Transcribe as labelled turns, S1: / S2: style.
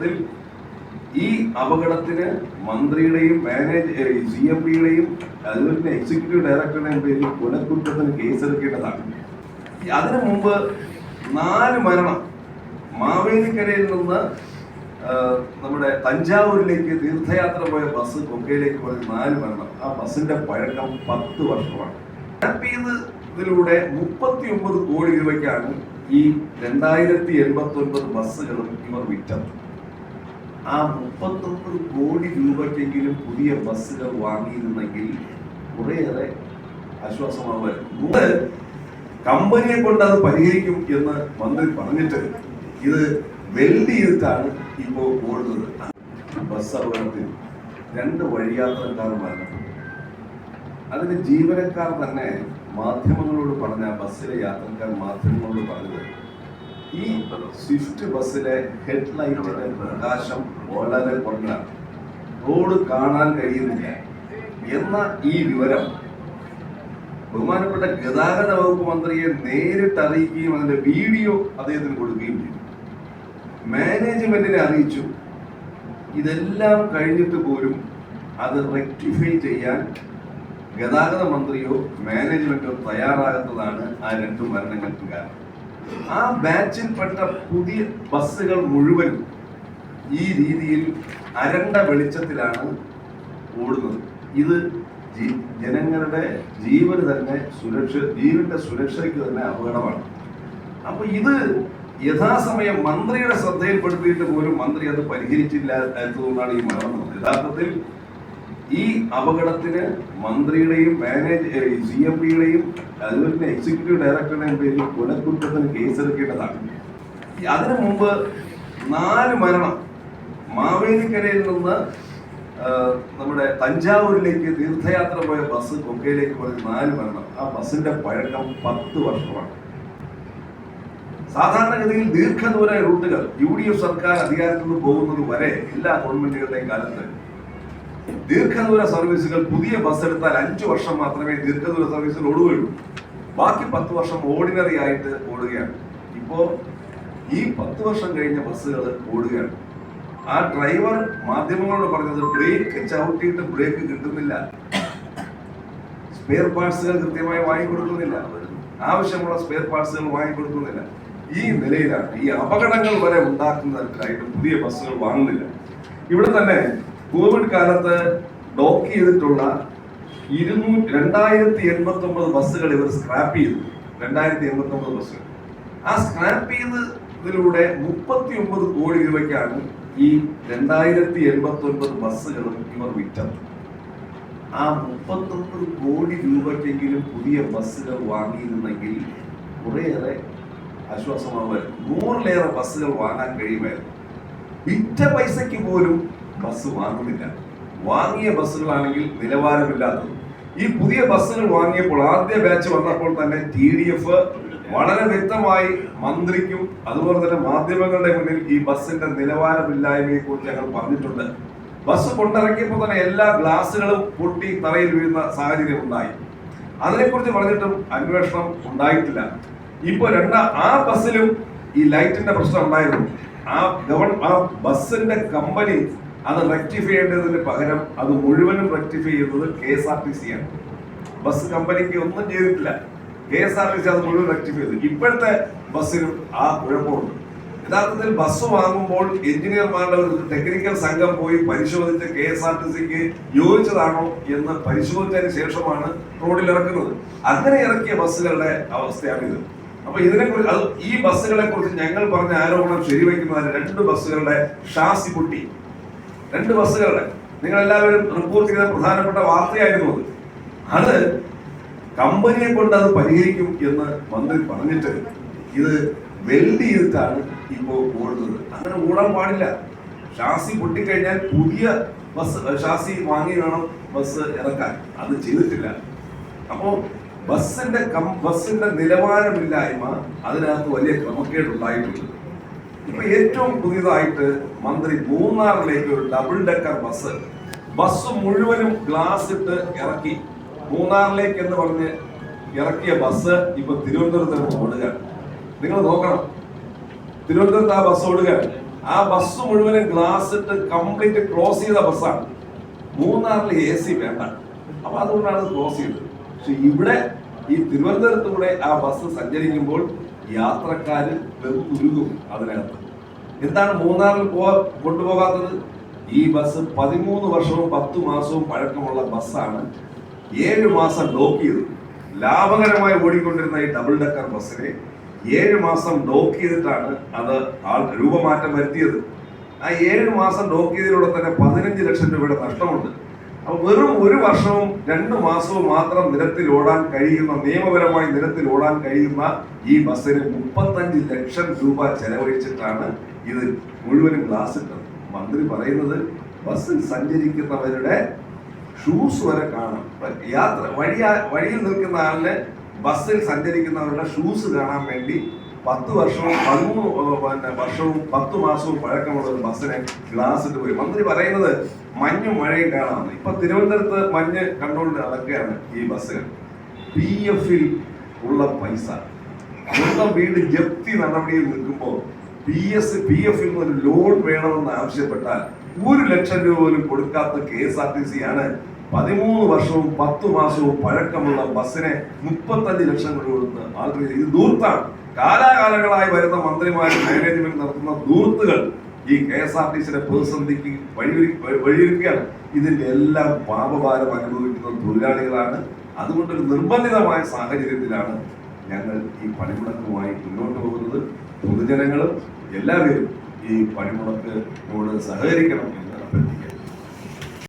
S1: യഥാർത്ഥത്തിൽ ഈ അപകടത്തിന് മന്ത്രിയുടെയും മാനേജ് സി എം പിയുടെയും അതുപോലെ തന്നെ എക്സിക്യൂട്ടീവ് ഡയറക്ടറുടെയും പേരിൽ കൊലക്കുറ്റത്തിന് കേസെടുക്കേണ്ടതാണ്. അതിനു മുമ്പ് നാല് മരണം മാവേലിക്കരയിൽ നിന്ന് നമ്മുടെ തഞ്ചാവൂരിലേക്ക് തീർത്ഥയാത്ര പോയ ബസ് കൊക്കയിലേക്ക് പോയ നാല് മരണം. ആ ബസ്സിന്റെ പഴക്കം പത്ത് വർഷമാണ്. ഇതിലൂടെ മുപ്പത്തി ഒമ്പത് കോടി രൂപയ്ക്കാണ് ഈ രണ്ടായിരത്തി എൺപത്തി ഒൻപത് ബസ്സുകളും ഇവർ വിറ്റത്. ആ മുപ്പത്തൊമ്പത് കോടി രൂപയ്ക്കെങ്കിലും പുതിയ ബസ്സുകൾ വാങ്ങിയിരുന്നെങ്കിൽ കുറേയേറെ ആശ്വാസമാകുമായിരുന്നു കമ്പനിയെ കൊണ്ട് അത് പരിഹരിക്കും എന്ന് മന്ത്രി പറഞ്ഞിട്ട് ഇത് വെൽഡ് ഇപ്പോൾ ഓടുന്നത്. ബസ് അപകടത്തിൽ രണ്ട് വഴിയാത്രക്കാർ മരണപ്പെട്ടു അതിന് ജീവനക്കാർ തന്നെ മാധ്യമങ്ങളോട് പറഞ്ഞ ബസ്സിലെ യാത്രക്കാർ മാധ്യമങ്ങളോട് പറഞ്ഞത് ഈ സ്വിഫ്റ്റ് ബസ്സിലെ ഹെഡ് ഹെഡ്ലൈറ്റിന്റെ പ്രകാശം വളരെ കുറഞ്ഞാണ് റോഡ് കാണാൻ കഴിയുന്നില്ല. എന്ന ഈ വിവരം ബഹുമാനപ്പെട്ട ഗതാഗത വകുപ്പ് മന്ത്രിയെ നേരിട്ട് അറിയിക്കുകയും അതിന്റെ വീഡിയോ അദ്ദേഹത്തിന് കൊടുക്കുകയും ചെയ്തു. മാനേജ്മെന്റിനെ അറിയിച്ചു. ഇതെല്ലാം കഴിഞ്ഞിട്ട് പോലും അത് റെക്ടിഫൈ ചെയ്യാൻ ഗതാഗത മന്ത്രിയോ മാനേജ്മെന്റോ തയ്യാറാകുന്നതാണ് ആ രണ്ട് മരണങ്ങൾക്ക് കാരണം. ആ ബാച്ചിൽപ്പെട്ട പുതിയ ബസ്സുകൾ മുഴുവൻ ഈ രീതിയിൽ അരണ്ട വെളിച്ചത്തിലാണ് ഓടുന്നത്. ഇത് ജനങ്ങളുടെ ജീവന് തന്നെ സുരക്ഷ ജീവന്റെ സുരക്ഷയ്ക്ക് തന്നെ അപകടമാണ്. അപ്പൊ ഇത് യഥാസമയം മന്ത്രിയുടെ ശ്രദ്ധയിൽപ്പെടുത്തിയിട്ട് പോലും മന്ത്രി അത് പരിഹരിച്ചില്ല എന്നതുകൊണ്ടാണ് ഈ മരണം യഥാർത്ഥത്തിൽ ഈ അപകടത്തിന് മന്ത്രിയുടെയും മാനേജ് സി എം പിയുടെയും അതുപോലെ തന്നെ എക്സിക്യൂട്ടീവ് ഡയറക്ടറുടെയും പേരിൽ കൊലക്കുറ്റത്തിന് കേസെടുക്കേണ്ടതാണ്. അതിനു മുമ്പ് നാല് മരണം മാവേലിക്കരയിൽ നിന്ന് നമ്മുടെ തഞ്ചാവൂരിലേക്ക് തീർത്ഥയാത്ര പോയ ബസ് കൊക്കയിലേക്ക് പോയ നാല് മരണം. ആ ബസ്സിന്റെ പഴക്കം പത്ത് വർഷമാണ്. സാധാരണഗതിയിൽ ദീർഘദൂര റൂട്ടുകൾ യു ഡി എഫ് സർക്കാർ അധികാരത്തിൽ നിന്ന് പോകുന്നത് വരെ എല്ലാ ഗവൺമെന്റുകളുടെയും കാലത്ത് ദീർഘദൂര സർവീസുകൾ പുതിയ ബസ് എടുത്താൽ അഞ്ചു വർഷം മാത്രമേ ദീർഘദൂര സർവീസുകൾ ഓടുകയുള്ളൂ. ബാക്കി പത്ത് വർഷം ഓർഡിനറി ആയിട്ട് ഓടുകയാണ്. ഇപ്പോ ഈ പത്ത് വർഷം കഴിഞ്ഞ ബസ്സുകൾ ഓടുകയാണ്. ആ ഡ്രൈവർ മാധ്യമങ്ങളോട് പറഞ്ഞത് ബ്രേക്ക് ചവിട്ടിയിട്ട് ബ്രേക്ക് കിട്ടുന്നില്ല. സ്പെയർ പാർട്സുകൾ കൃത്യമായി വാങ്ങിക്കൊടുക്കുന്നില്ല ആവശ്യമുള്ള സ്പെയർ പാർട്സുകൾ വാങ്ങിക്കൊടുക്കുന്നില്ല ഈ നിലയിലാണ് ഈ അപകടങ്ങൾ വരെ ഉണ്ടാക്കുന്നതായിട്ട് പുതിയ ബസ്സുകൾ വാങ്ങുന്നില്ല. ഇവിടെ തന്നെ കോവിഡ് കാലത്ത് ഡോക്ക് ചെയ്തിട്ടുള്ള ഇരുന്നൂറ്റി രണ്ടായിരത്തി എൺപത്തി ഒമ്പത് ബസ്സുകൾ ഇവർ സ്ക്രാപ്പ് ചെയ്തു. രണ്ടായിരത്തി എൺപത്തി ഒമ്പത് ബസ്സുകൾ ആ സ്ക്രാപ്പ് ചെയ്തതിലൂടെ മുപ്പത്തി ഒമ്പത് കോടി രൂപയ്ക്കാണ് ഈ രണ്ടായിരത്തി എൺപത്തി ഒൻപത് ബസ്സുകളും ഇവർ വിറ്റത്. ആ മുപ്പത്തൊമ്പത് കോടി രൂപയ്ക്കെങ്കിലും പുതിയ ബസ്സുകൾ വാങ്ങിയിരുന്നെങ്കിൽ കുറേയേറെ ആശ്വാസമാകുമായിരുന്നു നൂറിലേറെ ബസ്സുകൾ വാങ്ങാൻ കഴിയുമായിരുന്നു. വിറ്റ പൈസയ്ക്ക് പോലും ബസ് വാങ്ങുന്നില്ല. വാങ്ങിയ ബസ്സുകളാണെങ്കിൽ നിലവാരമില്ലാത്തത്. ഈ പുതിയ ബസ്സുകൾ വാങ്ങിയപ്പോൾ ആദ്യ ബാച്ച് വന്നപ്പോൾ തന്നെ ടി ഡി എഫ് വളരെ വ്യക്തമായി മന്ത്രിക്കും അതുപോലെ തന്നെ മാധ്യമങ്ങളുടെ മുന്നിൽ ഈ ബസ്സിന്റെ നിലവാരമില്ലായ്മയെ കുറിച്ച് ഞങ്ങൾ പറഞ്ഞിട്ടുണ്ട്. ബസ് കൊണ്ടിറക്കിയപ്പോൾ തന്നെ എല്ലാ ഗ്ലാസുകളും പൊട്ടി തറയിൽ വീഴുന്ന സാഹചര്യം ഉണ്ടായി. അതിനെക്കുറിച്ച് പറഞ്ഞിട്ടും അന്വേഷണം ഉണ്ടായിട്ടില്ല. ഇപ്പോൾ രണ്ടാ ആ ബസ്സിലും ഈ ലൈറ്റിന്റെ പ്രശ്നം ഉണ്ടായിരുന്നു. ആ ഗവൺ ആ ബസ്സിന്റെ കമ്പനി അത് റെക്ടിഫൈ ചെയ്യേണ്ടതിന് പകരം അത് മുഴുവനും റെക്ടിഫൈ ചെയ്യുന്നത് K S R T C ആണ് ബസ് കമ്പനിക്ക് ഒന്നും ചെയ്തിട്ടില്ല. K S R T C അത് മുഴുവൻ റെക്ടിഫൈ ചെയ്തു. ഇപ്പോഴത്തെ ബസ്സിനും ആ കുഴപ്പമുണ്ട്. യഥാർത്ഥത്തിൽ ബസ് വാങ്ങുമ്പോൾ എഞ്ചിനീയർമാരുടെ ഒരു ടെക്നിക്കൽ സംഘം പോയി പരിശോധിച്ച് കെ എസ് ആർ ടി സിക്ക് യോജിച്ചതാണോ എന്ന് പരിശോധിച്ചതിന് ശേഷമാണ് റോഡിൽ ഇറക്കുന്നത്. അങ്ങനെ ഇറക്കിയ ബസ്സുകളുടെ അവസ്ഥയാണിത് അപ്പൊ ഇതിനെ കുറിച്ച് അത് ഈ ബസ്സുകളെ കുറിച്ച് ഞങ്ങൾ പറഞ്ഞ ആരോപണം ശരിവയ്ക്കുന്നതിന് രണ്ട് ബസ്സുകളുടെ ഷാസി പൊട്ടി രണ്ട് ബസ്സുകളുടെ. നിങ്ങൾ എല്ലാവരും റിപ്പോർട്ട് ചെയ്ത പ്രധാനപ്പെട്ട വാർത്തയായിരുന്നു അത്. അത് കമ്പനിയെ കൊണ്ട് അത് പരിഹരിക്കും എന്ന് മന്ത്രി പറഞ്ഞിട്ട് ഇത് വെൽഡ് ചെയ്തിട്ടാണ് ഇപ്പോൾ ഓടുന്നത്. അങ്ങനെ ഓടാൻ പാടില്ല. ഷാസി പൊട്ടിക്കഴിഞ്ഞാൽ പുതിയ ബസ് ഷാസി വാങ്ങി വേണം ബസ് ഇറക്കാൻ. അത് ചെയ്തിട്ടില്ല. അപ്പോൾ ബസ്സിന്റെ ബസ്സിന്റെ നിലവാരമില്ലായ്മ അതിനകത്ത് വലിയ ക്രമക്കേട് ഉണ്ടായിട്ടുണ്ട് ഇപ്പൊ ഏറ്റവും പുതിയതായിട്ട് മന്ത്രി മൂന്നാറിലേക്ക് ഒരു ഡബിൾ ഡെക്കർ ബസ് ബസ് മുഴുവനും ഗ്ലാസ് ഇട്ട് ഇറക്കി. മൂന്നാറിലേക്ക് എന്ന് പറഞ്ഞ് ഇറക്കിയ ബസ് ഇപ്പൊ തിരുവനന്തപുരത്ത് ഓടുകയാണ് നിങ്ങൾ നോക്കണം. തിരുവനന്തപുരത്ത് ആ ബസ് ഓടുകയാണ് ആ ബസ് മുഴുവനും ഗ്ലാസ് ഇട്ട് കംപ്ലീറ്റ് ക്ലോസ് ചെയ്ത ബസ്സാണ് മൂന്നാറിൽ എ സി വേണ്ട. അപ്പൊ അതുകൊണ്ടാണ് അത് ക്ലോസ് ചെയ്തത്. പക്ഷെ ഇവിടെ ഈ തിരുവനന്തപുരത്തൂടെ ആ ബസ് സഞ്ചരിക്കുമ്പോൾ യാത്രക്കാര് വെറുത്തുരുകും അതിനകത്ത്. എന്താണ് മൂന്നാറിൽ പോ കൊണ്ടുപോകാത്തത്? ഈ ബസ് പതിമൂന്ന് വർഷവും പത്ത് മാസവും പഴക്കമുള്ള ബസ്സാണ് ഏഴ് മാസം ഡോക്ക് ചെയ്തത്. ലാഭകരമായി ഓടിക്കൊണ്ടിരുന്ന ഈ ഡബിൾ ഡെക്കർ ബസ്സിനെ ഏഴ് മാസം ഡോക്ക് ചെയ്തിട്ടാണ് അത് ആൾ രൂപമാറ്റം വരുത്തിയത്. ആ ഏഴ് മാസം ഡോക്ക് ചെയ്തതിലൂടെ തന്നെ പതിനഞ്ച് ലക്ഷം രൂപയുടെ നഷ്ടമുണ്ട്. അപ്പൊ വെറും ഒരു വർഷവും രണ്ട് മാസവും മാത്രം നിരത്തിൽ ഓടാൻ കഴിയുന്ന നിയമപരമായി നിരത്തിൽ ഓടാൻ കഴിയുന്ന ഈ ബസ്സിന് മുപ്പത്തഞ്ച് ലക്ഷം രൂപ ചെലവഴിച്ചിട്ടാണ് ഇത് മുഴുവനും ഗ്ലാസ് ഇട്ടത്. മന്ത്രി പറയുന്നത് ബസ്സിൽ സഞ്ചരിക്കുന്നവരുടെ ഷൂസ് വരെ കാണാം യാത്ര വഴി വഴിയിൽ നിൽക്കുന്ന ആളിന് ബസ്സിൽ സഞ്ചരിക്കുന്നവരുടെ ഷൂസ് കാണാൻ വേണ്ടി പത്ത് വർഷവും പതിമൂന്ന് പിന്നെ വർഷവും പത്ത് മാസവും പഴക്കമുള്ള ഒരു ബസ്സിനെ ഗ്ലാസ് ഇട്ട് പോയി. മന്ത്രി പറയുന്നത് മഞ്ഞും മഴയും കാണാമെന്ന് ഇപ്പൊ തിരുവനന്തപുരത്ത് മഞ്ഞ് കണ്ടുകൊണ്ട് നടക്കുകയാണ് ഈ ബസ്സുകൾ പി എഫിൽ ഉള്ള പൈസ. സ്വന്തം വീട് ജപ്തി നടപടിയിൽ നിൽക്കുമ്പോൾ പി എസ് പി എഫിൽ നിന്ന് ലോൺ വേണമെന്ന് ആവശ്യപ്പെട്ടാൽ ഒരു ലക്ഷം രൂപ പോലും കൊടുക്കാത്ത K S R T C ആണ് പതിമൂന്ന് വർഷവും പത്ത് മാസവും പഴക്കമുള്ള ബസ്സിനെ മുപ്പത്തഞ്ച് ലക്ഷം രൂപ കൊടുത്ത് ആൾക്കാർ ഇത് ദൂർത്താണ്. കാലാകാലങ്ങളായി വരുന്ന മന്ത്രിമാരും മാനേജ്മെന്റ് നടത്തുന്ന ദൂർത്തുകൾ ഈ കെ എസ് ആർ ടി സിയുടെ പ്രതിസന്ധിക്ക് വഴിയൊരു വഴിയൊരുക്കുകയാണ് ഇതിന്റെ എല്ലാം പാപഭാരം അനുഭവിക്കുന്ന തൊഴിലാളികളാണ്. അതുകൊണ്ട് ഒരു നിർബന്ധിതമായ സാഹചര്യത്തിലാണ് ഞങ്ങൾ ഈ പണിമുടക്കുമായി മുന്നോട്ട് പോകുന്നത്. പൊതുജനങ്ങളും എല്ലാവരും ഈ പണിമുടക്കിനോട് സഹകരിക്കണം എന്ന് അഭ്യർത്ഥിക്കുക